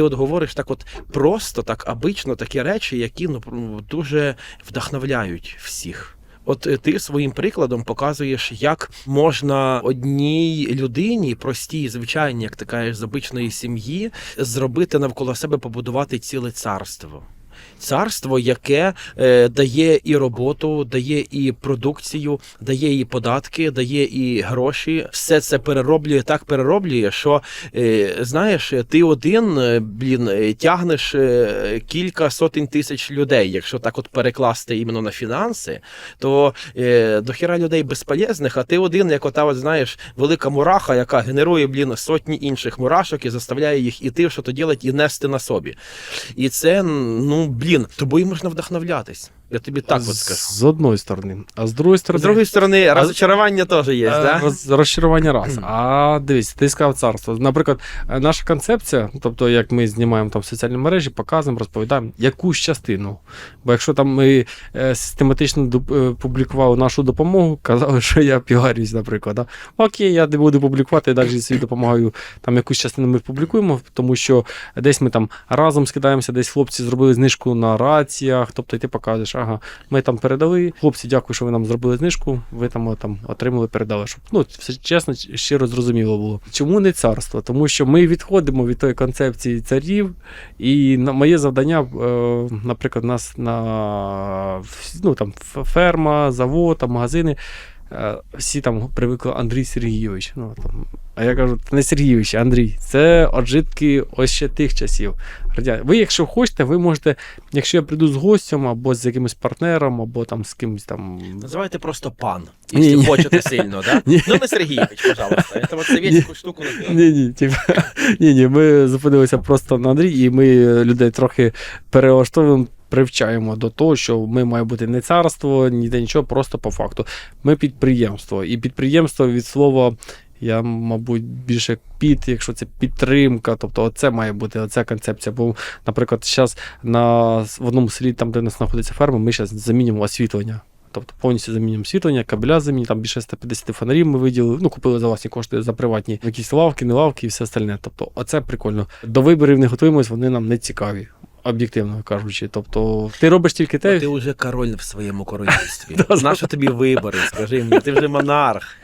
ти от говориш так, от просто, так обично, такі речі, які ну дуже вдохновляють всіх. От е, ти своїм прикладом показуєш, як можна одній людині, простій, звичайній, як ти кажеш, з обичної сім'ї, зробити навколо себе побудувати ціле царство. Царство, яке е, дає і роботу, дає і продукцію, дає і податки, дає і гроші. Все це перероблює так, перероблює, що е, знаєш, ти один е, блін е, тягнеш е, кілька сотень тисяч людей. Якщо так от перекласти іменно на фінанси, то е, до хіра людей безполезних, а ти один, як ота, от, знаєш, велика мураха, яка генерує блін сотні інших мурашок і заставляє їх іти, що то ділять, і нести на собі. І це, ну блін, тобою можна вдохновлятись. Я тобі так от скажу. З одної сторони. А з другої З сторони. другої сторони, розчарування теж є, Е, да? роз- розчарування раз. А дивись, ти сказав царство. Наприклад, е, наша концепція, тобто, як ми знімаємо там соціальні мережі, показуємо, розповідаємо якусь частину. Бо якщо там ми е, систематично доп- е, публікували нашу допомогу, казали, що я піарюсь, наприклад. Да? Окей, я не буду публікувати, навіть собі допомагаю. Там якусь частину ми публікуємо, тому що десь ми там разом скидаємося, десь хлопці зробили знижку на раціях. Тобто, і ти покажеш, ага, ми там передали. Хлопці, дякую, що ви нам зробили знижку. Ви там, там отримали, передали. Щоб ну все чесно, щиро зрозуміло було. Чому не царство? Тому що ми відходимо від тої концепції царів, і на моє завдання, е, наприклад, у нас на ну, там, ферма, завод, там, магазини. е, Всі там привикли Андрій Сергійович. Ну, там, а я кажу, це не Сергійович, Андрій. Це отжитки ось ще тих часів. Ви, якщо хочете, ви можете, якщо я прийду з гостем або з якимось партнером, або там з кимось там. Називайте просто пан, якщо ні. хочете сильно, да? Ні. Ну не Сергійович, пожалуйста. Це совєтську штуку Ні, ні, типу, ні, ні, ми зупинилися просто на Андрій, і ми людей трохи перелаштовуємо. Привчаємо до того, що ми має бути не царство, ніде нічого, просто по факту. Ми підприємство. І підприємство від слова, я, мабуть, більше під, якщо це підтримка, тобто оце має бути оця концепція. Бо, наприклад, зараз на в одному селі, там, де у нас знаходиться ферма, ми зараз замінюємо освітлення. Тобто повністю замінюємо освітлення, кабеля замінюємо, там більше 150 фонарів ми виділили, ну купили за власні кошти за приватні якісь лавки, не лавки і все остальне. Тобто, оце прикольно. До виборів не готуємось, вони нам не цікаві, об'єктивно кажучи. Тобто, ти робиш тільки те, ти вже король в своєму королівстві. Нащо тобі вибори? Скажи мені, ти вже монарх.